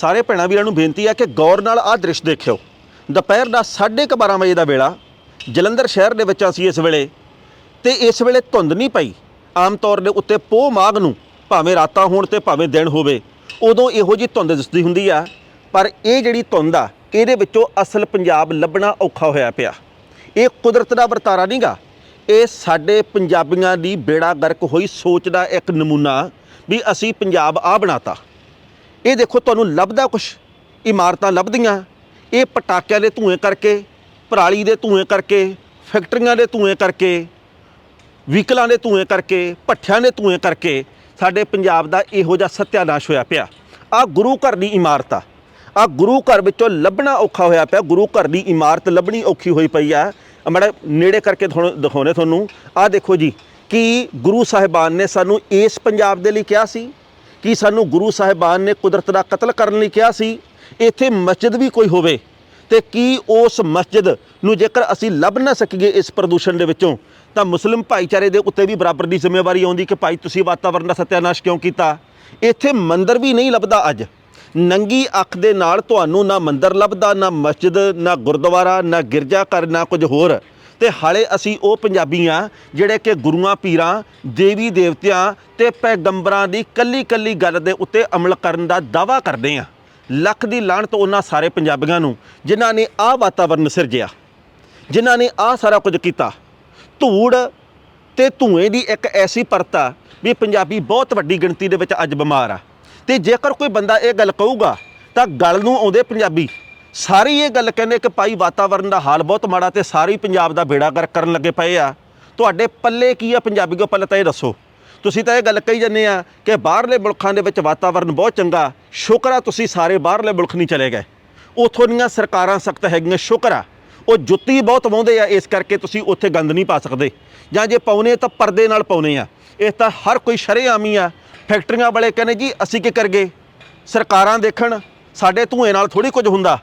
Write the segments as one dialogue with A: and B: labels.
A: ਸਾਰੇ ਭੈਣਾਂ ਵੀਰਾਂ ਨੂੰ ਬੇਨਤੀ ਹੈ ਕਿ ਗੌਰ ਨਾਲ ਆਹ ਦ੍ਰਿਸ਼ ਦੇਖਿਓ। ਦੁਪਹਿਰ ਦਾ 12:30 ਵਜੇ ਦਾ ਵੇਲਾ, ਜਲੰਧਰ ਸ਼ਹਿਰ ਦੇ ਵਿੱਚ ਅਸੀਂ ਇਸ ਵੇਲੇ, ਤੇ ਇਸ ਵੇਲੇ ਧੁੰਦ ਨਹੀਂ ਪਈ। ਆਮ ਤੌਰ ਦੇ ਉੱਤੇ ਪੋਹ ਮਾਘ ਨੂੰ ਭਾਵੇਂ ਰਾਤਾਂ ਹੋਣ ਤੇ ਭਾਵੇਂ ਦਿਨ ਹੋਵੇ, ਉਦੋਂ ਇਹੋ ਜੀ ਧੁੰਦ ਦਿਸਦੀ ਹੁੰਦੀ ਆ। ਪਰ ਇਹ ਜਿਹੜੀ ਧੁੰਦ ਆ, ਇਹਦੇ ਵਿੱਚੋਂ ਅਸਲ ਪੰਜਾਬ ਲੱਭਣਾ ਔਖਾ ਹੋਇਆ ਪਿਆ। ਇਹ ਕੁਦਰਤ ਦਾ ਵਰਤਾਰਾ ਨਹੀਂਗਾ ਇਹ ਸਾਡੇ ਪੰਜਾਬੀਆਂ ਦੀ ਬੇੜਾ ਗਰਕ ਹੋਈ ਸੋਚ ਦਾ ਇੱਕ ਨਮੂਨਾ ਵੀ ਅਸੀਂ ਪੰਜਾਬ ਆ ਬਣਾਤਾ। ਇਹ ਦੇਖੋ ਤੁਹਾਨੂੰ ਲੱਭਦਾ ਕੁਛ। ਇਮਾਰਤਾਂ ਲੱਭਦੀਆਂ। ਇਹ ਪਟਾਕਿਆਂ ਦੇ ਧੂਏ ਕਰਕੇ, ਪਰਾਲੀ ਦੇ ਧੂਏ ਕਰਕੇ, ਫੈਕਟਰੀਆਂ ਦੇ ਧੂਏ ਕਰਕੇ, ਵਹੀਕਲਾਂ ਦੇ ਧੂਏ ਕਰਕੇ, ਭੱਠਿਆਂ ਦੇ ਧੂਏ ਕਰਕੇ ਸਾਡੇ ਪੰਜਾਬ ਦਾ ਇਹੋ ਜਿਹਾ ਸਤਿਆਨਾਸ਼ ਹੋਇਆ ਪਿਆ। ਆ ਗੁਰੂ ਘਰ ਦੀ ਇਮਾਰਤ ਆ। ਆ ਗੁਰੂ ਘਰ ਵਿੱਚੋਂ ਲੱਭਣਾ ਔਖਾ ਹੋਇਆ ਪਿਆ। ਗੁਰੂ ਘਰ ਦੀ ਇਮਾਰਤ ਲੱਭਣੀ ਔਖੀ ਹੋਈ ਪਈ ਆ। ਮੜਾ ਨੇੜੇ ਕਰਕੇ ਤੁਹਾਨੂੰ ਦਿਖਾਉਣੇ ਤੁਹਾਨੂੰ। ਆ ਦੇਖੋ ਜੀ, ਕਿ ਗੁਰੂ ਸਾਹਿਬਾਨ ਨੇ ਸਾਨੂੰ ਇਸ ਪੰਜਾਬ ਦੇ ਲਈ ਕਿਹਾ ਸੀ? ਕਿ ਸਾਨੂੰ ਗੁਰੂ ਸਾਹਿਬਾਨ ਨੇ ਕੁਦਰਤ ਦਾ ਕਤਲ ਕਰਨ ਲਈ ਕਿਹਾ ਸੀ, ਇੱਥੇ ਮਸਜਿਦ ਵੀ ਕੋਈ ਹੋਵੇ। ਤੇ ਕੀ ਉਸ ਮਸਜਿਦ ਨੂੰ ਜੇਕਰ ਅਸੀਂ ਲੱਭ ਨਾ ਸਕੀਏ ਇਸ ਪ੍ਰਦੂਸ਼ਣ ਦੇ ਵਿੱਚੋਂ, ਤਾਂ ਮੁਸਲਿਮ ਭਾਈਚਾਰੇ ਦੇ ਉੱਤੇ ਵੀ ਬਰਾਬਰ ਦੀ ਜ਼ਿੰਮੇਵਾਰੀ ਆਉਂਦੀ ਕਿ ਭਾਈ ਤੁਸੀਂ ਵਾਤਾਵਰਣ ਦਾ ਸਤਿਆਨਾਸ਼ ਕਿਉਂ ਕੀਤਾ? ਇੱਥੇ ਮੰਦਰ ਵੀ ਨਹੀਂ ਲੱਭਦਾ ਅੱਜ। ਨੰਗੀ ਅੱਖ ਦੇ ਨਾਲ ਤੁਹਾਨੂੰ ਨਾ ਮੰਦਰ ਲੱਭਦਾ, ਨਾ ਮਸਜਿਦ, ਨਾ ਗੁਰਦੁਆਰਾ, ਨਾ ਗਿਰਜਾ ਘਰ ਨਾ ਕੁਝ ਹੋਰ। ਤੇ ਹਾਲੇ ਅਸੀਂ ਉਹ ਪੰਜਾਬੀ ਆ ਜਿਹੜੇ ਕਿ ਗੁਰੂਆਂ, ਪੀਰਾਂ, ਦੇਵੀ ਦੇਵਤਿਆਂ ਤੇ ਪੈਗੰਬਰਾਂ ਦੀ ਕੱਲੀ ਕੱਲੀ ਗੱਲ ਦੇ ਉੱਤੇ ਅਮਲ ਕਰਨ ਦਾ ਦਾਵਾ ਕਰਦੇ ਆ। ਲੱਖ ਦੀ ਲਾਹਣਤ ਉਹਨਾਂ ਸਾਰੇ ਪੰਜਾਬੀਆਂ ਨੂੰ, ਜਿਨ੍ਹਾਂ ਨੇ ਆਹ ਵਾਤਾਵਰਨ ਸਿਰਜਿਆ, ਜਿਨ੍ਹਾਂ ਨੇ ਆਹ ਸਾਰਾ ਕੁਝ ਕੀਤਾ। ਧੂੜ ਤੇ ਧੂਏ ਦੀ ਇੱਕ ਐਸੀ ਪਰਤ ਆ ਵੀ ਪੰਜਾਬੀ ਬਹੁਤ ਵੱਡੀ ਗਿਣਤੀ ਦੇ ਵਿੱਚ ਅੱਜ ਬਿਮਾਰ ਆ। ਤੇ ਜੇਕਰ ਕੋਈ ਬੰਦਾ ਇਹ ਗੱਲ ਕਹੂਗਾ, ਤਾਂ ਗੱਲ ਨੂੰ ਆਉਂਦੇ ਪੰਜਾਬੀ। ਸਾਰੇ ਇਹ ਗੱਲ ਕਹਿੰਦੇ ਕਿ ਭਾਈ ਵਾਤਾਵਰਨ ਦਾ ਹਾਲ ਬਹੁਤ ਮਾੜਾ ਤੇ ਸਾਰੇ ਹੀ ਪੰਜਾਬ ਦਾ ਬੇੜਾ ਗਰਕ ਕਰਨ ਲੱਗੇ ਪਏ ਆ। ਤੁਹਾਡੇ ਪੱਲੇ ਕੀ ਆ ਪੰਜਾਬੀਓ ਪਹਿਲਾਂ ਤਾਂ ਇਹ ਦੱਸੋ। ਤੁਸੀਂ ਤਾਂ ਇਹ ਗੱਲ ਕਹੀ ਜਾਂਦੇ ਆ ਕਿ ਬਾਹਰਲੇ ਮੁਲਕਾਂ ਦੇ ਵਿੱਚ ਵਾਤਾਵਰਨ ਬਹੁਤ ਚੰਗਾ, ਸ਼ੁਕਰ ਆ ਤੁਸੀਂ ਸਾਰੇ ਬਾਹਰਲੇ ਮੁਲਕ ਨਹੀਂ ਚਲੇ ਗਏ। ਉਥੋਂ ਦੀਆਂ ਸਰਕਾਰਾਂ ਸਖਤ ਹੈਗੀਆਂ, ਸ਼ੁਕਰ ਆ। ਉਹ ਜੁੱਤੀ ਬਹੁਤ ਵਾਉਂਦੇ ਆ, ਇਸ ਕਰਕੇ ਤੁਸੀਂ ਉੱਥੇ ਗੰਦ ਨਹੀਂ ਪਾ ਸਕਦੇ। ਜਾਂ ਜੇ ਪਾਉਨੇ ਤਾਂ ਪਰਦੇ ਨਾਲ ਪਾਉਨੇ ਆ। ਇਹ ਤਾਂ ਹਰ ਕੋਈ ਸ਼ਰੇਆਮੀ ਆ। ਫੈਕਟਰੀਆਂ ਵਾਲੇ ਕਹਿੰਦੇ ਜੀ, ਅਸੀਂ ਕੀ ਕਰਗੇ ਸਰਕਾਰਾਂ ਦੇਖਣ, ਸਾਡੇ ਧੂਏ ਨਾਲ ਥੋੜੀ ਕੁਝ ਹੁੰਦਾ।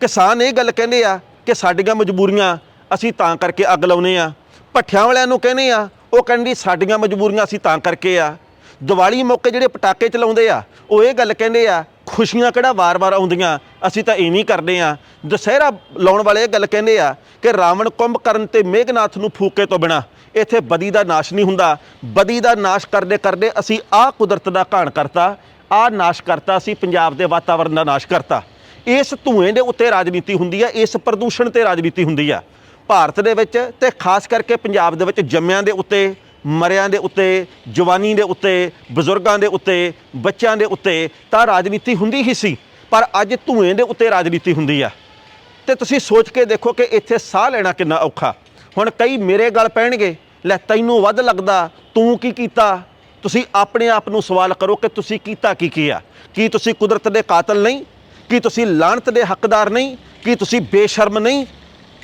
A: ਕਿਸਾਨ ਇਹ ਗੱਲ ਕਹਿੰਦੇ ਆ ਕਿ ਸਾਡੀਆਂ ਮਜਬੂਰੀਆਂ ਅਸੀਂ ਤਾਂ ਕਰਕੇ ਅੱਗ ਲਾਉਨੇ ਆ। ਭੱਠਿਆਂ ਵਾਲਿਆਂ ਨੂੰ ਕਹਿੰਦੇ ਆ, ਉਹ ਕਹਿੰਦੀ ਸਾਡੀਆਂ ਮਜਬੂਰੀਆਂ ਅਸੀਂ ਤਾਂ ਕਰਕੇ ਆ। ਦੀਵਾਲੀ ਮੌਕੇ ਜਿਹੜੇ ਪਟਾਕੇ ਚਲਾਉਂਦੇ ਆ, ਉਹ ਇਹ ਗੱਲ ਕਹਿੰਦੇ ਆ, ਖੁਸ਼ੀਆਂ ਕਿਹੜਾ ਵਾਰ-ਵਾਰ ਆਉਂਦੀਆਂ, ਅਸੀਂ ਤਾਂ ਐਵੇਂ ਹੀ ਕਰਦੇ ਆ। ਦੁਸਹਿਰਾ ਲਾਉਣ ਵਾਲੇ ਇਹ ਗੱਲ ਕਹਿੰਦੇ ਆ ਕਿ ਰਾਵਣ ਕੁੰਭ ਕਰਨ ਤੇ ਮੇਘਨਾਥ ਨੂੰ ਫੂਕੇ ਤੋਂ ਬਿਨਾ ਇੱਥੇ ਬਦੀ ਦਾ ਨਾਸ਼ ਨਹੀਂ ਹੁੰਦਾ। ਬਦੀ ਦਾ ਨਾਸ਼ ਕਰਦੇ ਕਰਦੇ ਅਸੀਂ ਆਹ ਕੁਦਰਤ ਦਾ ਘਾਣ ਕਰਤਾ, ਆਹ ਨਾਸ਼ ਕਰਤਾ, ਅਸੀਂ ਪੰਜਾਬ ਦੇ ਵਾਤਾਵਰਣ ਦਾ ਨਾਸ਼ ਕਰਤਾ। ਇਸ ਧੂਏ ਦੇ ਉੱਤੇ ਰਾਜਨੀਤੀ ਹੁੰਦੀ ਹੈ ਇਸ ਪ੍ਰਦੂਸ਼ਣ ਤੇ ਰਾਜਨੀਤੀ ਹੁੰਦੀ ਆ। ਭਾਰਤ ਦੇ ਵਿੱਚ ਤੇ ਖਾਸ ਕਰਕੇ ਪੰਜਾਬ ਦੇ ਵਿੱਚ ਜੰਮਿਆਂ ਦੇ ਉੱਤੇ, ਮਰਿਆਂ ਦੇ ਉੱਤੇ, ਜਵਾਨੀ ਦੇ ਉੱਤੇ, ਬਜ਼ੁਰਗਾਂ ਦੇ ਉੱਤੇ, ਬੱਚਿਆਂ ਦੇ ਉੱਤੇ ਤਾਂ ਰਾਜਨੀਤੀ ਹੁੰਦੀ ਹੀ ਸੀ, ਪਰ ਅੱਜ ਧੂਏ ਦੇ ਉੱਤੇ ਰਾਜਨੀਤੀ ਹੁੰਦੀ ਆ। ਤੇ ਤੁਸੀਂ ਸੋਚ ਕੇ ਦੇਖੋ ਕਿ ਇੱਥੇ ਸਾਹ ਲੈਣਾ ਕਿੰਨਾ ਔਖਾ। ਹੁਣ ਕਈ ਮੇਰੇ ਗੱਲ ਪੈਣਗੇ, ਲੈ ਤੈਨੂੰ ਵੱਧ ਲੱਗਦਾ, ਤੂੰ ਕੀ ਕੀਤਾ? ਤੁਸੀਂ ਆਪਣੇ ਆਪ ਨੂੰ ਸਵਾਲ ਕਰੋ ਕਿ ਤੁਸੀਂ ਕੀਤਾ ਕੀ ਕੀ ਆ? ਕੀ ਤੁਸੀਂ ਕੁਦਰਤ ਦੇ ਕਾਤਲ ਨਹੀਂ? ਕੀ ਤੁਸੀਂ ਲਾਹਨਤ ਦੇ ਹੱਕਦਾਰ ਨਹੀਂ? ਕੀ ਤੁਸੀਂ ਬੇਸ਼ਰਮ ਨਹੀਂ?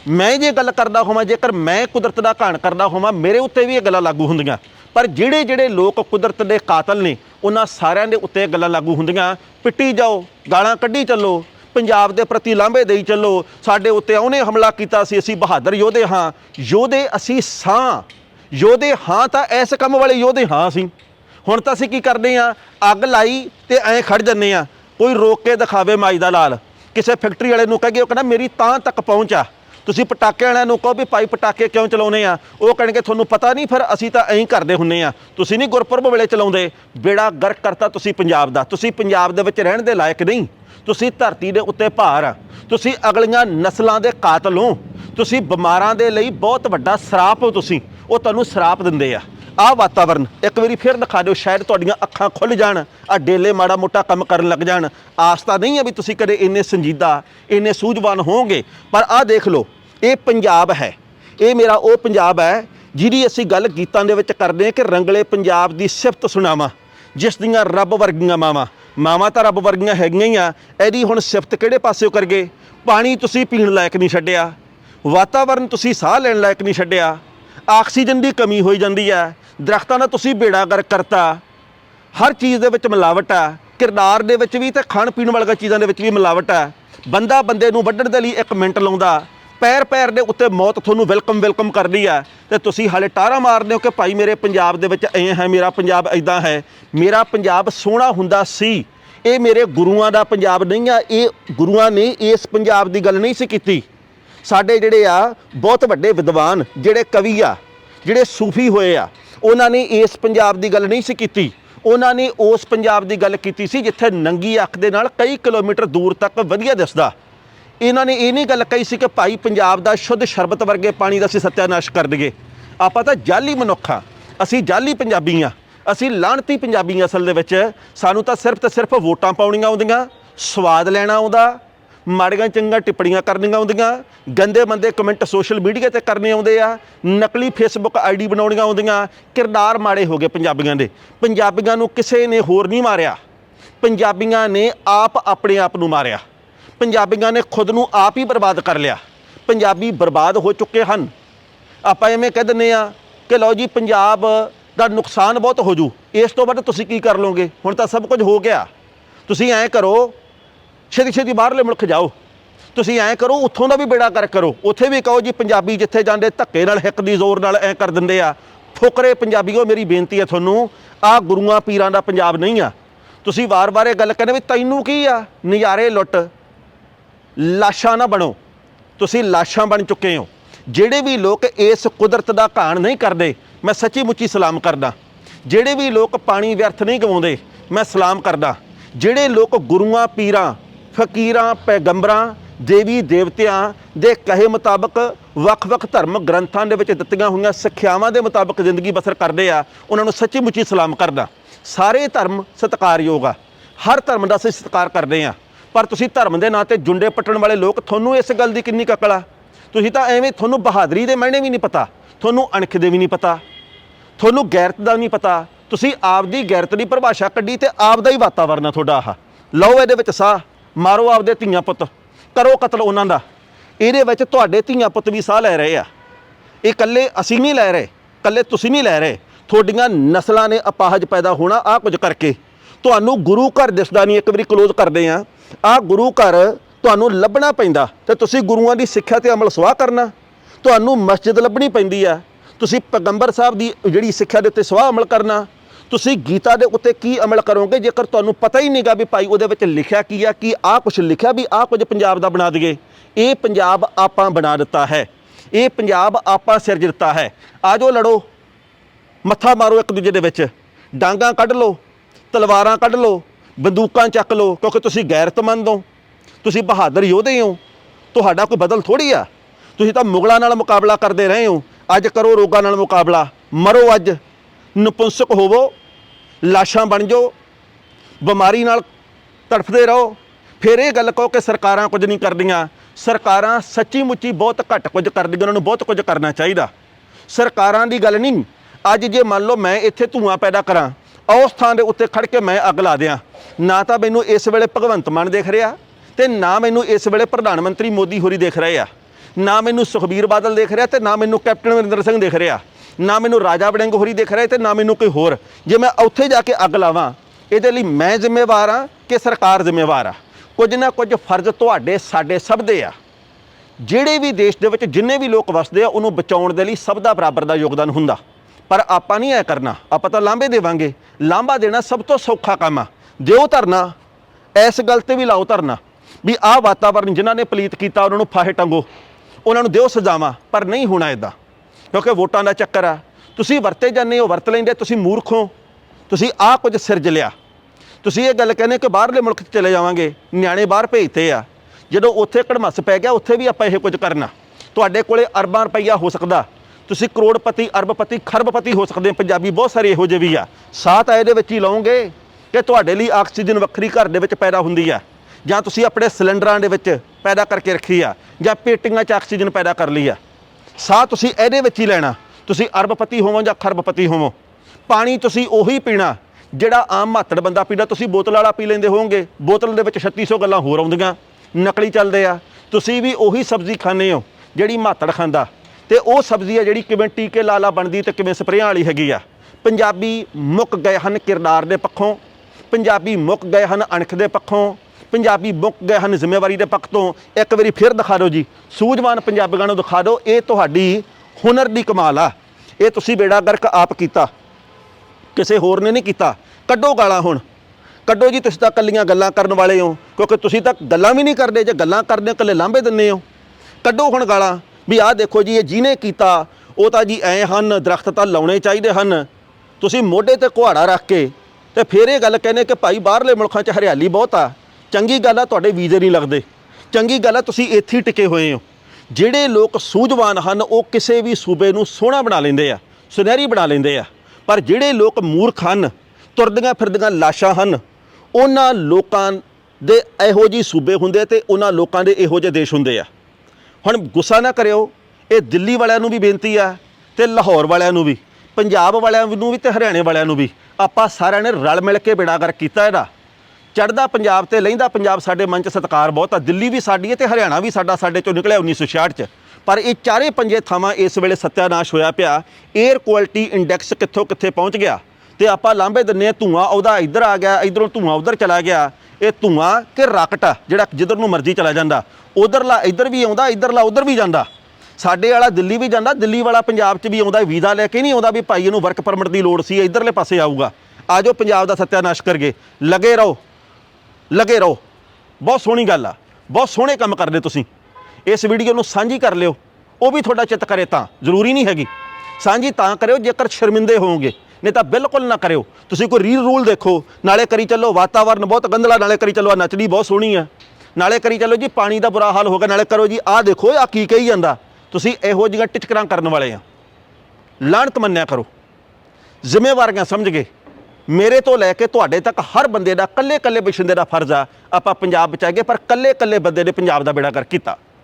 A: ਮੈਂ ਜੇ ਗੱਲ ਕਰਦਾ ਹੋਵਾਂ, ਜੇਕਰ ਮੈਂ ਕੁਦਰਤ ਦਾ ਘਾਣ ਕਰਦਾ ਹੋਵਾਂ, ਮੇਰੇ ਉੱਤੇ ਵੀ ਇਹ ਗੱਲਾਂ ਲਾਗੂ ਹੁੰਦੀਆਂ। ਪਰ ਜਿਹੜੇ ਜਿਹੜੇ ਲੋਕ ਕੁਦਰਤ ਦੇ ਕਾਤਲ ਨੇ, ਉਹਨਾਂ ਸਾਰਿਆਂ ਦੇ ਉੱਤੇ ਇਹ ਗੱਲਾਂ ਲਾਗੂ ਹੁੰਦੀਆਂ। ਪਿੱਟੀ ਜਾਓ, ਗਾਲਾਂ ਕੱਢੀ ਚੱਲੋ, ਪੰਜਾਬ ਦੇ ਪ੍ਰਤੀ ਲਾਂਭੇ ਦੇਈ ਚੱਲੋ। ਸਾਡੇ ਉੱਤੇ ਉਹਨੇ ਹਮਲਾ ਕੀਤਾ ਸੀ, ਅਸੀਂ ਬਹਾਦਰ ਯੋਧੇ ਹਾਂ। ਯੋਧੇ ਅਸੀਂ ਸਾਂ। ਯੋਧੇ ਹਾਂ ਤਾਂ ਇਸ ਕੰਮ ਵਾਲੇ ਯੋਧੇ ਹਾਂ ਅਸੀਂ। ਹੁਣ ਤਾਂ ਅਸੀਂ ਕੀ ਕਰਦੇ ਆ ਅੱਗ ਲਾਈ ਤੇ ਐਂ ਖੜ ਜੰਨੇ ਆ ਕੋਈ ਰੋਕ ਕੇ ਦਿਖਾਵੇ ਮਾਈ ਦਾ ਲਾਲ। ਕਿਸੇ ਫੈਕਟਰੀ ਵਾਲੇ ਨੂੰ ਕਹਗੇ ਉਹ ਕਹਿੰਦਾ, ਮੇਰੀ ਤਾਂ ਤੱਕ ਪਹੁੰਚ ਆ। ਤੁਸੀਂ ਪਟਾਕੇ ਵਾਲਿਆਂ ਨੂੰ ਕਹੋ ਵੀ ਭਾਈ ਪਟਾਕੇ ਕਿਉਂ ਚਲਾਉਨੇ ਆ? ਉਹ ਕਹਿਣਗੇ, ਤੁਹਾਨੂੰ ਪਤਾ ਨਹੀਂ, ਫਿਰ ਅਸੀਂ ਤਾਂ ਐਂ ਕਰਦੇ ਹੁੰਨੇ ਆ। ਤੁਸੀਂ ਨਹੀਂ ਗੁਰਪੁਰਬ ਵੇਲੇ ਚਲਾਉਂਦੇ। ਬੇੜਾ ਗਰਕ ਕਰਤਾ ਤੁਸੀਂ ਪੰਜਾਬ ਦਾ। ਤੁਸੀਂ ਪੰਜਾਬ ਦੇ ਵਿੱਚ ਰਹਿਣ ਦੇ ਲਾਇਕ ਨਹੀਂ। ਤੁਸੀਂ ਧਰਤੀ ਦੇ ਉੱਤੇ ਭਾਰ ਆ। ਤੁਸੀਂ ਅਗਲੀਆਂ ਨਸਲਾਂ ਦੇ ਕਾਤਲ ਹੋ। ਤੁਸੀਂ ਬਿਮਾਰਾਂ ਦੇ ਲਈ ਬਹੁਤ ਵੱਡਾ ਸਰਾਪ ਹੋ ਤੁਸੀਂ। ਉਹ ਤੁਹਾਨੂੰ ਸਰਾਪ ਦਿੰਦੇ ਆ। ਆਹ ਵਾਤਾਵਰਨ, ਇੱਕ ਵਾਰੀ ਫਿਰ ਦਿਖਾ ਦਿਓ, ਸ਼ਾਇਦ ਤੁਹਾਡੀਆਂ ਅੱਖਾਂ ਖੁੱਲ ਜਾਣ ਆ ਡੇਲੇ ਮਾੜਾ ਮੋਟਾ ਕੰਮ ਕਰਨ ਲੱਗ ਜਾਣ। ਆਸ ਤਾਂ ਨਹੀਂ ਹੈ ਵੀ ਤੁਸੀਂ ਕਦੇ ਇੰਨੇ ਸੰਜੀਦਾ, ਇੰਨੇ ਸੂਝਵਾਨ ਹੋਵੋਗੇ, ਪਰ ਆਹ ਦੇਖ ਲਓ, ਇਹ ਪੰਜਾਬ ਹੈ। ਇਹ ਮੇਰਾ ਉਹ ਪੰਜਾਬ ਹੈ, ਜਿਹਦੀ ਅਸੀਂ ਗੱਲ ਗੀਤਾਂ ਦੇ ਵਿੱਚ ਕਰਦੇ ਹਾਂ ਕਿ ਰੰਗਲੇ ਪੰਜਾਬ ਦੀ ਸਿਫਤ ਸੁਣਾਵਾਂ, ਜਿਸ ਦੀਆਂ ਰੱਬ ਵਰਗੀਆਂ ਮਾਵਾਂ। ਮਾਵਾਂ ਤਾਂ ਰੱਬ ਵਰਗੀਆਂ ਹੈਗੀਆਂ ਹੀ ਆ, ਇਹਦੀ ਹੁਣ ਸਿਫਤ ਕਿਹੜੇ ਪਾਸਿਓ ਕਰ ਗਏ ਪਾਣੀ ਤੁਸੀਂ ਪੀਣ ਲਾਇਕ ਨਹੀਂ ਛੱਡਿਆ, ਵਾਤਾਵਰਨ ਤੁਸੀਂ ਸਾਹ ਲੈਣ ਲਾਇਕ ਨਹੀਂ ਛੱਡਿਆ, ਆਕਸੀਜਨ ਦੀ ਕਮੀ ਹੋਈ ਜਾਂਦੀ ਹੈ ਦਰਖਤਾਂ ਦਾ ਤੁਸੀਂ ਬੇੜਾ ਗਰਕ ਕਰਤਾ, ਹਰ ਚੀਜ਼ ਦੇ ਵਿੱਚ ਮਿਲਾਵਟ ਆ, ਕਿਰਦਾਰ ਦੇ ਵਿੱਚ ਵੀ ਤੇ ਖਾਣ ਪੀਣ ਵਾਲੀਆਂ ਚੀਜ਼ਾਂ ਦੇ ਵਿੱਚ ਵੀ ਮਿਲਾਵਟ ਆ। ਬੰਦਾ ਬੰਦੇ ਨੂੰ ਵੱਢਣ ਦੇ ਲਈ ਇੱਕ ਮਿੰਟ ਲਾਉਂਦਾ, ਪੈਰ ਪੈਰ ਦੇ ਉੱਤੇ ਮੌਤ ਤੁਹਾਨੂੰ ਵੈਲਕਮ ਵੈਲਕਮ ਕਰਦੀ ਆ। ਤੇ ਤੁਸੀਂ ਹਾਲੇ ਟਾਰਾ ਮਾਰਦੇ ਹੋ ਕਿ ਭਾਈ ਮੇਰੇ ਪੰਜਾਬ ਦੇ ਵਿੱਚ ਐ ਹੈ, ਮੇਰਾ ਪੰਜਾਬ ਐਦਾਂ ਹੈ। ਮੇਰਾ ਪੰਜਾਬ ਸੋਹਣਾ ਹੁੰਦਾ ਸੀ। ਇਹ ਮੇਰੇ ਗੁਰੂਆਂ ਦਾ ਪੰਜਾਬ ਨਹੀਂ ਆ, ਇਹ ਗੁਰੂਆਂ ਨੇ ਇਸ ਪੰਜਾਬ ਦੀ ਗੱਲ ਨਹੀਂ ਸੀ ਕੀਤੀ। ਸਾਡੇ ਜਿਹੜੇ ਆ, ਬਹੁਤ ਵੱਡੇ ਵਿਦਵਾਨ, ਜਿਹੜੇ ਕਵੀ ਆ, ਜਿਹੜੇ ਸੂਫੀ ਹੋਏ ਆ ਉਹਨਾਂ ਨੇ ਇਸ ਪੰਜਾਬ ਦੀ ਗੱਲ ਨਹੀਂ ਸੀ ਕੀਤੀ। ਉਹਨਾਂ ਨੇ ਉਸ ਪੰਜਾਬ ਦੀ ਗੱਲ ਕੀਤੀ ਸੀ ਜਿੱਥੇ ਨੰਗੀ ਅੱਖ ਦੇ ਨਾਲ ਕਈ ਕਿਲੋਮੀਟਰ ਦੂਰ ਤੱਕ ਵਧੀਆ ਦਿਸਦਾ। ਇਹਨਾਂ ਨੇ ਇਹ ਨਹੀਂ ਗੱਲ ਕਹੀ ਸੀ ਕਿ ਭਾਈ ਪੰਜਾਬ ਦਾ ਸ਼ੁੱਧ ਸ਼ਰਬਤ ਵਰਗੇ ਪਾਣੀ ਦਾ ਅਸੀਂ ਸਤਿਆਨਾਸ਼ ਕਰ ਦਈਏ। ਆਪਾਂ ਤਾਂ ਜਾਲੀ ਮਨੁੱਖ ਹਾਂ। ਅਸੀਂ ਜਾਲੀ ਪੰਜਾਬੀ ਹਾਂ। ਅਸੀਂ ਲਾਣਤੀ ਪੰਜਾਬੀ ਅਸਲ ਦੇ ਵਿੱਚ ਸਾਨੂੰ ਤਾਂ ਸਿਰਫ ਤੇ ਸਿਰਫ ਵੋਟਾਂ ਪਾਉਣੀਆਂ ਆਉਂਦੀਆਂ, ਸਵਾਦ ਲੈਣਾ ਆਉਂਦਾ ਮਾੜੀਆਂ ਚੰਗਾ ਟਿੱਪਣੀਆਂ ਕਰਨੀਆਂ ਆਉਂਦੀਆਂ, ਗੰਦੇ ਮੰਦੇ ਕਮੈਂਟ ਸੋਸ਼ਲ ਮੀਡੀਆ ਤੇ ਕਰਨੇ ਆਉਂਦੇ ਆ, ਨਕਲੀ ਫੇਸਬੁੱਕ ਆਈਡੀ ਬਣਾਉਣੀਆਂ ਆਉਂਦੀਆਂ, ਕਿਰਦਾਰ ਮਾੜੇ ਹੋ ਗਏ ਪੰਜਾਬੀਆਂ ਦੇ। ਪੰਜਾਬੀਆਂ ਨੂੰ ਕਿਸੇ ਨੇ ਹੋਰ ਨਹੀਂ ਮਾਰਿਆ। ਪੰਜਾਬੀਆਂ ਨੇ ਆਪ ਆਪਣੇ ਆਪ ਨੂੰ ਮਾਰਿਆ। ਪੰਜਾਬੀਆਂ ਨੇ ਖੁਦ ਨੂੰ ਆਪ ਹੀ ਬਰਬਾਦ ਕਰ ਲਿਆ। ਪੰਜਾਬੀ ਬਰਬਾਦ ਹੋ ਚੁੱਕੇ ਹਨ। ਆਪਾਂ ਐਵੇਂ ਕਹਿ ਦਿੰਦੇ ਆ ਕਿ ਲਓ ਜੀ, ਪੰਜਾਬ ਦਾ ਨੁਕਸਾਨ ਬਹੁਤ ਹੋ ਜੂ। ਇਸ ਤੋਂ ਬਾਅਦ ਤੁਸੀਂ ਕੀ ਕਰ ਲਓਗੇ? ਹੁਣ ਤਾਂ ਸਭ ਕੁਝ ਹੋ ਗਿਆ। ਤੁਸੀਂ ਐਂ ਕਰੋ ਛੇਤੀ ਛੇਤੀ ਬਾਹਰਲੇ ਮੁਲਕ ਜਾਓ। ਤੁਸੀਂ ਐਂ ਕਰੋ, ਉੱਥੋਂ ਦਾ ਵੀ ਬੇੜਾ ਕਰ ਕਰੋ। ਉੱਥੇ ਵੀ ਕਹੋ ਜੀ, ਪੰਜਾਬੀ ਜਿੱਥੇ ਜਾਂਦੇ, ਧੱਕੇ ਨਾਲ, ਹਿੱਕ ਦੀ ਜ਼ੋਰ ਨਾਲ ਐਂ ਕਰ ਦਿੰਦੇ ਆ। ਫੁਕਰੇ ਪੰਜਾਬੀਓ, ਮੇਰੀ ਬੇਨਤੀ ਹੈ ਤੁਹਾਨੂੰ, ਆ ਗੁਰੂਆਂ ਪੀਰਾਂ ਦਾ ਪੰਜਾਬ ਨਹੀਂ ਆ। ਤੁਸੀਂ ਵਾਰ-ਵਾਰ ਇਹ ਗੱਲ ਕਹਿੰਦੇ ਵੀ ਤੈਨੂੰ ਕੀ ਆ? ਨਜ਼ਾਰੇ ਲੁੱਟ। ਲਾਸ਼ਾਂ ਨਾ ਬਣੋ। ਤੁਸੀਂ ਲਾਸ਼ਾਂ ਬਣ ਚੁੱਕੇ ਹੋ। ਜਿਹੜੇ ਵੀ ਲੋਕ ਇਸ ਕੁਦਰਤ ਦਾ ਘਾਣ ਨਹੀਂ ਕਰਦੇ, ਮੈਂ ਸੱਚੀ ਮੁੱਚੀ ਸਲਾਮ ਕਰਦਾ। ਜਿਹੜੇ ਵੀ ਲੋਕ ਪਾਣੀ ਵਿਅਰਥ ਨਹੀਂ ਗਵਾਉਂਦੇ, ਮੈਂ ਸਲਾਮ ਕਰਦਾ। ਜਿਹੜੇ ਲੋਕ ਗੁਰੂਆਂ, ਪੀਰਾਂ ਫਕੀਰਾਂ, ਪੈਗੰਬਰਾਂ, ਦੇਵੀ ਦੇਵਤਿਆਂ ਦੇ ਕਹੇ ਮੁਤਾਬਕ ਵੱਖ-ਵੱਖ ਧਰਮ ਗ੍ਰੰਥਾਂ ਦੇ ਵਿੱਚ ਦਿੱਤੀਆਂ ਹੋਈਆਂ ਸਿੱਖਿਆਵਾਂ ਦੇ ਮੁਤਾਬਕ ਜ਼ਿੰਦਗੀ ਬਸਰ ਕਰਦੇ ਆ, ਉਹਨਾਂ ਨੂੰ ਸੱਚੀ ਮੁੱਚੀ ਸਲਾਮ ਕਰਦਾ। ਸਾਰੇ ਧਰਮ ਸਤਿਕਾਰਯੋਗ ਆ, ਹਰ ਧਰਮ ਦਾ ਅਸੀਂ ਸਤਿਕਾਰ ਕਰਦੇ ਆ। ਪਰ ਤੁਸੀਂ ਧਰਮ ਦੇ ਨਾਂ ਤੇ ਜੁੰਡੇ ਪੱਟਣ ਵਾਲੇ ਲੋਕ, ਤੁਹਾਨੂੰ ਇਸ ਗੱਲ ਦੀ ਕਿੰਨੀ ਕਕਲ ਆ? ਤੁਸੀਂ ਤਾਂ ਐਵੇਂ ਤੁਹਾਨੂੰ ਬਹਾਦਰੀ ਦੇ ਮਾਇਨੇ ਵੀ ਨਹੀਂ ਪਤਾ, ਤੁਹਾਨੂੰ ਅਣਖ ਦੇ ਵੀ ਨਹੀਂ ਪਤਾ, ਤੁਹਾਨੂੰ ਗੈਰਤ ਦਾ ਨਹੀਂ ਪਤਾ। ਤੁਸੀਂ ਆਪ ਦੀ ਗੈਰਤ ਦੀ ਪਰਿਭਾਸ਼ਾ ਕੱਢੀ ਤੇ ਆਪਦਾ ਹੀ ਵਾਤਾਵਰਨ ਆ ਤੁਹਾਡਾ ਆਹ। ਲਓ ਇਹਦੇ ਵਿੱਚ ਸਾਹ। ਮਾਰੋ ਆਪਦੇ ਧੀਆਂ ਪੁੱਤ, ਕਰੋ ਕਤਲ ਉਹਨਾਂ ਦਾ। ਇਹਦੇ ਵਿੱਚ ਤੁਹਾਡੇ ਧੀਆਂ ਪੁੱਤ ਵੀ ਸਾਹ ਲੈ ਰਹੇ ਆ। ਇਹ ਇਕੱਲੇ ਅਸੀਂ ਨਹੀਂ ਲੈ ਰਹੇ, ਇਕੱਲੇ ਤੁਸੀਂ ਨਹੀਂ ਲੈ ਰਹੇ। ਤੁਹਾਡੀਆਂ ਨਸਲਾਂ ਨੇ ਅਪਾਹਜ ਪੈਦਾ ਹੋਣਾ ਆ ਕੁਝ ਕਰਕੇ। ਤੁਹਾਨੂੰ ਗੁਰੂ ਘਰ ਦਿਸਦਾ ਨਹੀਂ, ਇੱਕ ਵਾਰੀ ਕਲੋਜ਼ ਕਰਦੇ ਆ ਆ ਗੁਰੂ ਘਰ ਤੁਹਾਨੂੰ ਲੱਭਣਾ ਪੈਂਦਾ, ਤੇ ਤੁਸੀਂ ਗੁਰੂਆਂ ਦੀ ਸਿੱਖਿਆ ਤੇ ਅਮਲ ਸਵਾਹ ਕਰਨਾ। ਤੁਹਾਨੂੰ ਮਸਜਿਦ ਲੱਭਣੀ ਪੈਂਦੀ ਆ। ਤੁਸੀਂ ਪੈਗੰਬਰ ਸਾਹਿਬ ਦੀ ਜਿਹੜੀ ਸਿੱਖਿਆ ਦੇ ਉੱਤੇ ਸਵਾਹ ਅਮਲ ਕਰਨਾ। ਤੁਸੀਂ ਗੀਤਾ ਦੇ ਉੱਤੇ ਕੀ ਅਮਲ ਕਰੋਗੇ? ਜੇਕਰ ਤੁਹਾਨੂੰ ਪਤਾ ਹੀ ਨਹੀਂਗਾ ਵੀ ਭਾਈ ਉਹਦੇ ਵਿੱਚ ਲਿਖਿਆ ਕੀ ਆ, ਕੀ ਆਹ ਕੁਝ ਲਿਖਿਆ ਵੀ ਆਹ ਕੁਝ ਪੰਜਾਬ ਦਾ ਬਣਾ ਦਈਏ। ਇਹ ਪੰਜਾਬ ਆਪਾਂ ਬਣਾ ਦਿੱਤਾ ਹੈ। ਇਹ ਪੰਜਾਬ ਆਪਾਂ ਸਿਰਜ ਦਿੱਤਾ ਹੈ। ਆਜੋ ਲੜੋ। ਮੱਥਾ ਮਾਰੋ ਇੱਕ ਦੂਜੇ ਦੇ ਵਿੱਚ। ਡਾਂਗਾ ਕੱਢ ਲਓ, ਤਲਵਾਰਾਂ ਕੱਢ ਲਓ, ਬੰਦੂਕਾਂ ਚੱਕ ਲਓ, ਕਿਉਂਕਿ ਤੁਸੀਂ ਗੈਰਤਮੰਦ ਹੋ। ਤੁਸੀਂ ਬਹਾਦਰ ਯੋਧੇ ਹੋ। ਤੁਹਾਡਾ ਕੋਈ ਬਦਲ ਥੋੜੀ ਆ। ਤੁਸੀਂ ਤਾਂ ਮੁਗਲਾਂ ਨਾਲ ਮੁਕਾਬਲਾ ਕਰਦੇ ਰਹੇ ਹੋ। ਅੱਜ ਕਰੋ ਰੋਗਾਂ ਨਾਲ ਮੁਕਾਬਲਾ। ਮਰੋ ਅੱਜ। ਨਪੁੰਸਕ ਹੋਵੋ, ਲਾਸ਼ਾਂ ਬਣ ਜਾਓ, ਬਿਮਾਰੀ ਨਾਲ ਤੜਫਦੇ ਰਹੋ। ਫਿਰ ਇਹ ਗੱਲ ਕਹੋ ਕਿ ਸਰਕਾਰਾਂ ਕੁਝ ਨਹੀਂ ਕਰਦੀਆਂ। ਸਰਕਾਰਾਂ ਸੱਚੀ ਮੁੱਚੀ ਬਹੁਤ ਘੱਟ ਕੁਝ ਕਰਦੀਆਂ, ਉਹਨਾਂ ਨੂੰ ਬਹੁਤ ਕੁਝ ਕਰਨਾ ਚਾਹੀਦਾ। ਸਰਕਾਰਾਂ ਦੀ ਗੱਲ ਨਹੀਂ। ਅੱਜ ਜੇ ਮੰਨ ਲਓ ਮੈਂ ਇੱਥੇ ਧੂਆਂ ਪੈਦਾ ਕਰਾਂ, ਉਸ ਥਾਂ ਦੇ ਉੱਤੇ ਖੜ ਕੇ ਮੈਂ ਅੱਗ ਲਾ ਦਿਆਂ। ਨਾ ਤਾਂ ਮੈਨੂੰ ਇਸ ਵੇਲੇ ਭਗਵੰਤ ਮਾਨ ਦੇਖ ਰਿਹਾ ਤੇ ਨਾ ਮੈਨੂੰ ਇਸ ਵੇਲੇ ਪ੍ਰਧਾਨ ਮੰਤਰੀ ਮੋਦੀ ਹੋਰੀ ਦੇਖ ਰਹੇ ਆ। ਨਾ ਮੈਨੂੰ ਸੁਖਬੀਰ ਬਾਦਲ ਦੇਖ ਰਿਹਾ ਤੇ ਨਾ ਮੈਨੂੰ ਕੈਪਟਨ ਅਮਰਿੰਦਰ ਸਿੰਘ ਦੇਖ ਰਿਹਾ। ਨਾ ਮੈਨੂੰ ਰਾਜਾ ਵੜਿੰਗ ਹੋਰੀ ਦੇਖ ਰਿਹਾ ਤੇ ਨਾ ਮੈਨੂੰ ਕੋਈ ਹੋਰ। ਜੇ ਮੈਂ ਉੱਥੇ ਜਾ ਕੇ ਅੱਗ ਲਾਵਾਂ, ਇਹਦੇ ਲਈ ਮੈਂ ਜ਼ਿੰਮੇਵਾਰ ਆ ਕਿ ਸਰਕਾਰ ਜ਼ਿੰਮੇਵਾਰ ਆ? ਕੁਝ ਨਾ ਕੁਝ ਫਰਜ਼ ਤੁਹਾਡੇ, ਸਾਡੇ ਸਭ ਦੇ ਆ। ਜਿਹੜੇ ਵੀ ਦੇਸ਼ ਦੇ ਵਿੱਚ ਜਿੰਨੇ ਵੀ ਲੋਕ ਵਸਦੇ ਆ, ਉਹਨੂੰ ਬਚਾਉਣ ਦੇ ਲਈ ਸਭ ਦਾ ਬਰਾਬਰ ਦਾ ਯੋਗਦਾਨ ਹੁੰਦਾ। ਪਰ ਆਪਾਂ ਨਹੀਂ ਐ ਕਰਨਾ। ਆਪਾਂ ਤਾਂ ਲਾਂਭੇ ਦੇਵਾਂਗੇ। ਲਾਂਭਾ ਦੇਣਾ ਸਭ ਤੋਂ ਸੌਖਾ ਕੰਮ ਆ। ਦਿਓ ਧਰਨਾ। ਇਸ ਗੱਲ ਤੇ ਵੀ ਲਾਓ ਧਰਨਾ। ਵੀ ਆਹ ਵਾਤਾਵਰਨ ਜਿਨ੍ਹਾਂ ਨੇ ਪਲੀਤ ਕੀਤਾ, ਉਹਨਾਂ ਨੂੰ ਫਾਹੇ ਟੰਗੋ। ਉਹਨਾਂ ਨੂੰ ਦਿਓ ਸਜ਼ਾਵਾਂ, ਪਰ ਨਹੀਂ ਹੋਣਾ ਇਦਾਂ ਕਿਉਂਕਿ ਵੋਟਾਂ ਦਾ ਚੱਕਰ ਆ। ਤੁਸੀਂ ਵਰਤੇ ਜਾਂਦੇ ਹੋ, ਵਰਤ ਲੈਂਦੇ, ਤੁਸੀਂ ਮੂਰਖ ਹੋ। ਤੁਸੀਂ ਆਹ ਕੁਝ ਸਿਰਜ ਲਿਆ। ਤੁਸੀਂ ਇਹ ਗੱਲ ਕਹਿੰਦੇ ਕਿ ਬਾਹਰਲੇ ਮੁਲਕ 'ਚ ਚਲੇ ਜਾਵਾਂਗੇ, ਨਿਆਣੇ ਬਾਹਰ ਭੇਜਤੇ ਆ। ਜਦੋਂ ਉੱਥੇ ਕੜਮੱਸ ਪੈ ਗਿਆ, ਉੱਥੇ ਵੀ ਆਪਾਂ ਇਹ ਕੁਝ ਕਰਨਾ। ਤੁਹਾਡੇ ਕੋਲੇ ਅਰਬਾਂ ਰੁਪਈਆ ਹੋ ਸਕਦਾ। ਤੁਸੀਂ ਕਰੋੜਪਤੀ, ਅਰਬਪਤੀ, ਖਰਬਪਤੀ ਹੋ ਸਕਦੇ ਹੋ। ਪੰਜਾਬੀ ਬਹੁਤ ਸਾਰੇ ਇਹੋ ਜਿਹੇ ਵੀ ਆ। ਸਾਥ ਤਾਂ ਇਹਦੇ ਵਿੱਚ ਹੀ ਲਓਗੇ ਕਿ ਤੁਹਾਡੇ ਲਈ ਆਕਸੀਜਨ ਵੱਖਰੀ ਘਰ ਦੇ ਵਿੱਚ ਪੈਦਾ ਹੁੰਦੀ ਆ। ਜਾਂ ਤੁਸੀਂ ਆਪਣੇ ਸਿਲੰਡਰਾਂ ਦੇ ਵਿੱਚ ਪੈਦਾ ਕਰਕੇ ਰੱਖੀ ਆ। ਜਾਂ ਪੇਟੀਆਂ 'ਚ ਆਕਸੀਜਨ ਪੈਦਾ ਕਰ ਲਈ ਆ। ਸਾਹ ਤੁਸੀਂ ਇਹਦੇ ਵਿੱਚ ਹੀ ਲੈਣਾ। ਤੁਸੀਂ ਅਰਬਪਤੀ ਹੋਵੋ ਜਾਂ ਖਰਬਪਤੀ ਹੋਵੋ। ਪਾਣੀ ਤੁਸੀਂ ਉਹੀ ਪੀਣਾ, ਜਿਹੜਾ ਆਮ ਮਾਤੜ ਬੰਦਾ ਪੀਂਦਾ। ਤੁਸੀਂ ਬੋਤਲ ਵਾਲਾ ਪੀ ਲੈਂਦੇ ਹੋਵੋਗੇ। ਬੋਤਲ ਦੇ ਵਿੱਚ 3600 ਗੱਲਾਂ ਹੋਰ ਆਉਂਦੀਆਂ। ਨਕਲੀ ਚੱਲਦੇ ਆ। ਤੁਸੀਂ ਵੀ ਉਹੀ ਸਬਜ਼ੀ ਖਾਂਦੇ ਹੋ, ਜਿਹੜੀ ਮਾਤੜ ਖਾਂਦਾ। ਤੇ ਉਹ ਸਬਜ਼ੀ ਆ ਜਿਹੜੀ ਕਿਵੇਂ ਟੀਕੇ ਲਾਲਾ ਬਣਦੀ ਤੇ ਕਿਵੇਂ ਸਪਰੇਆਂ ਵਾਲੀ ਹੈਗੀ ਆ। ਪੰਜਾਬੀ ਮੁੱਕ ਗਏ ਹਨ ਕਿਰਦਾਰ ਦੇ ਪੱਖੋਂ। ਪੰਜਾਬੀ ਮੁੱਕ ਗਏ ਹਨ ਅਣਖ ਦੇ ਪੱਖੋਂ। ਪੰਜਾਬੀ ਮੁੱਕ ਗਏ ਹਨ ਜ਼ਿੰਮੇਵਾਰੀ ਦੇ ਪੱਖ ਤੋਂ। ਇੱਕ ਵਾਰੀ ਫਿਰ ਦਿਖਾ ਦਿਓ ਜੀ। ਸੂਝਵਾਨ ਪੰਜਾਬੀਆਂ ਨੂੰ ਦਿਖਾ ਦਿਓ। ਇਹ ਤੁਹਾਡੀ ਹੁਨਰ ਦੀ ਕਮਾਲ ਆ। ਇਹ ਤੁਸੀਂ ਬੇੜਾ ਗਰਕ ਆਪ ਕੀਤਾ। ਕਿਸੇ ਹੋਰ ਨੇ ਨਹੀਂ ਕੀਤਾ। ਕੱਢੋ ਗਾਲਾਂ ਹੁਣ। ਕੱਢੋ ਜੀ, ਤੁਸੀਂ ਤਾਂ ਕੱਲੀਆਂ ਗੱਲਾਂ ਕਰਨ ਵਾਲੇ ਹੋ। ਕਿਉਂਕਿ ਤੁਸੀਂ ਤਾਂ ਗੱਲਾਂ ਵੀ ਨਹੀਂ ਕਰਦੇ। ਜੇ ਗੱਲਾਂ ਕਰਦੇ ਹੋ, ਇਕੱਲੇ ਲਾਂਭੇ ਦਿੰਦੇ ਹੋ। ਕੱਢੋ ਹੁਣ ਗਾਲਾਂ। ਵੀ ਆਹ ਦੇਖੋ ਜੀ, ਇਹ ਜਿਹਨੇ ਕੀਤਾ, ਉਹ ਤਾਂ ਜੀ ਐ ਹਨ, ਦਰਖਤ ਤਾਂ ਲਾਉਣੇ ਚਾਹੀਦੇ ਹਨ। ਤੁਸੀਂ ਮੋਢੇ ਤੇ ਕੁਹਾੜਾ ਰੱਖ ਕੇ ਤੇ ਫਿਰ ਇਹ ਗੱਲ ਕਹਿੰਦੇ ਕਿ ਭਾਈ ਬਾਹਰਲੇ ਮੁਲਕਾਂ 'ਚ ਹਰਿਆਲੀ ਬਹੁਤ ਆ। ਚੰਗੀ ਗੱਲ ਆ, ਤੁਹਾਡੇ ਵੀਜ਼ੇ ਨਹੀਂ ਲੱਗਦੇ। ਚੰਗੀ ਗੱਲ ਆ, ਤੁਸੀਂ ਇੱਥੇ ਹੀ ਟਿਕੇ ਹੋਏ ਹੋ। ਜਿਹੜੇ ਲੋਕ ਸੂਝਵਾਨ ਹਨ, ਉਹ ਕਿਸੇ ਵੀ ਸੂਬੇ ਨੂੰ ਸੋਹਣਾ ਬਣਾ ਲੈਂਦੇ ਆ, ਸੁਨਹਿਰੀ ਬਣਾ ਲੈਂਦੇ ਆ। ਪਰ ਜਿਹੜੇ ਲੋਕ ਮੂਰਖ ਹਨ, ਤੁਰਦੀਆਂ ਫਿਰਦੀਆਂ ਲਾਸ਼ਾਂ ਹਨ, ਉਹਨਾਂ ਲੋਕਾਂ ਦੇ ਇਹੋ ਜਿਹੀ ਸੂਬੇ ਹੁੰਦੇ ਤੇ ਉਹਨਾਂ ਲੋਕਾਂ ਦੇ ਇਹੋ ਜਿਹੇ ਦੇਸ਼ ਹੁੰਦੇ ਆ। ਹੁਣ ਗੁੱਸਾ ਨਾ ਕਰਿਓ, ਇਹ ਦਿੱਲੀ ਵਾਲਿਆਂ ਨੂੰ ਵੀ ਬੇਨਤੀ ਆ ਤੇ ਲਾਹੌਰ ਵਾਲਿਆਂ ਨੂੰ ਵੀ, ਪੰਜਾਬ ਵਾਲਿਆਂ ਨੂੰ ਵੀ ਤੇ ਹਰਿਆਣੇ ਵਾਲਿਆਂ ਨੂੰ ਵੀ। ਆਪਾਂ ਸਾਰਿਆਂ ਨੇ ਰਲ ਮਿਲ ਕੇ ਬੇੜਾਗਰ ਕੀਤਾ ਇਹਦਾ। ਚੜਦਾ ਪੰਜਾਬ ਤੇ ਲਹਿੰਦਾ ਪੰਜਾਬ ਸਾਡੇ ਮਨ 'ਚ ਸਤਿਕਾਰ ਬਹੁਤ ਆ। ਦਿੱਲੀ ਵੀ ਸਾਡੀ ਹੈ ਤੇ ਹਰਿਆਣਾ ਵੀ ਸਾਡਾ ਸਾਡੇ ਚੋਂ ਨਿਕਲਿਆ 1966 'ਚ। ਪਰ ਇਹ ਚਾਰੇ ਪੰਜੇ ਥਾਵਾਂ ਇਸ ਵੇਲੇ ਸਤਿਆਨਾਸ਼ ਹੋਇਆ ਪਿਆ। 에ਅਰ ਕੁਆਲਿਟੀ ਇੰਡੈਕਸ ਕਿੱਥੋਂ ਕਿੱਥੇ ਪਹੁੰਚ ਗਿਆ? ਤੇ ਆਪਾਂ ਲਾਂਭੇ ਦਿੰਨੇ ਆ ਧੂਆਂ, ਉਹਦਾ ਇੱਧਰ ਆ ਗਿਆ, ਇਧਰੋਂ ਧੂਆਂ ਉਧਰ ਚਲਾ ਗਿਆ। ਇਹ ਧੂਆਂ ਕਿ ਰਾਕਟ ਆ, ਜਿਹੜਾ ਜਿੱਧਰ ਨੂੰ ਮਰਜ਼ੀ ਚਲਾ ਜਾਂਦਾ। ਉਧਰਲਾ ਇੱਧਰ ਵੀ ਆਉਂਦਾ, ਇੱਧਰਲਾ ਉਧਰ ਵੀ ਜਾਂਦਾ। ਸਾਡੇ ਵਾਲਾ ਦਿੱਲੀ ਵੀ ਜਾਂਦਾ, ਦਿੱਲੀ ਵਾਲਾ ਪੰਜਾਬ 'ਚ ਵੀ ਆਉਂਦਾ, ਵੀਜ਼ਾ ਲੈ ਕੇ ਨਹੀਂ ਆਉਂਦਾ ਵੀ ਭਾਈ ਇਹਨੂੰ ਵਰਕ ਪਰਮਿਟ ਦੀ ਲੋੜ ਸੀ ਇੱਧਰਲੇ ਪਾਸੇ ਆਊਗਾ। ਆਜੋ ਪੰਜਾਬ ਦਾ ਸਤਿਆਨਾਸ਼ ਕਰਗੇ ਲੱਗੇ ਰਹੋ। ਲੱਗੇ ਰਹੋ। ਬਹੁਤ ਸੋਹਣੀ ਗੱਲ ਆ। ਬਹੁਤ ਸੋਹਣੇ ਕੰਮ ਕਰਦੇ ਤੁਸੀਂ। ਇਸ ਵੀਡੀਓ ਨੂੰ ਸਾਂਝੀ ਕਰ ਲਿਓ। ਉਹ ਵੀ ਤੁਹਾਡਾ ਚਿੱਤ ਕਰੇ ਤਾਂ। ਜ਼ਰੂਰੀ ਨਹੀਂ ਹੈਗੀ। ਸਾਂਝੀ ਤਾਂ ਕਰਿਓ, ਜੇਕਰ ਸ਼ਰਮਿੰਦੇ ਹੋਵੋਗੇ। ਨਹੀਂ ਤਾਂ ਬਿਲਕੁਲ ਨਾ ਕਰਿਓ। ਤੁਸੀਂ ਕੋਈ ਰੀਲ ਰੂਲ ਦੇਖੋ। ਨਾਲੇ ਕਰੀ ਚੱਲੋ, ਵਾਤਾਵਰਨ ਬਹੁਤ ਗੰਦਲਾ ਨਾਲੇ ਕਰੀ ਚੱਲੋ, ਆਹ ਨੱਚਦੀ ਬਹੁਤ ਸੋਹਣੀ ਆ। ਨਾਲੇ ਕਰੀ ਚੱਲੋ ਜੀ, ਪਾਣੀ ਦਾ ਬੁਰਾ ਹਾਲ ਹੋ ਗਿਆ। ਨਾਲੇ ਕਰੋ ਜੀ, ਆਹ ਦੇਖੋ, ਆਹ ਕੀ ਕਹੀ ਜਾਂਦਾ। ਤੁਸੀਂ ਇਹੋ ਜਿਹੀਆਂ ਟਿਚਕਰਾਂ ਕਰਨ ਵਾਲੇ ਆ। ਲਾਣਤ ਮੰਨਿਆ ਕਰੋ। ਜ਼ਿੰਮੇਵਾਰੀਆਂ ਸਮਝ ਗਏ। ਮੇਰੇ ਤੋਂ ਲੈ ਕੇ ਤੁਹਾਡੇ ਤੱਕ ਹਰ ਬੰਦੇ ਦਾ ਕੱਲੇ ਕੱਲੇ ਬਸ਼ਿੰਦੇ ਦਾ ਫਰਜ਼ ਆ। ਆਪਾਂ ਪੰਜਾਬ ਬਚਾਈਏ ਪਰ ਕੱਲੇ ਕੱਲੇ ਬੰਦੇ ਨੇ ਪੰਜਾਬ ਦਾ ਬੇੜਾ ਕਰ ਕੀਤਾ।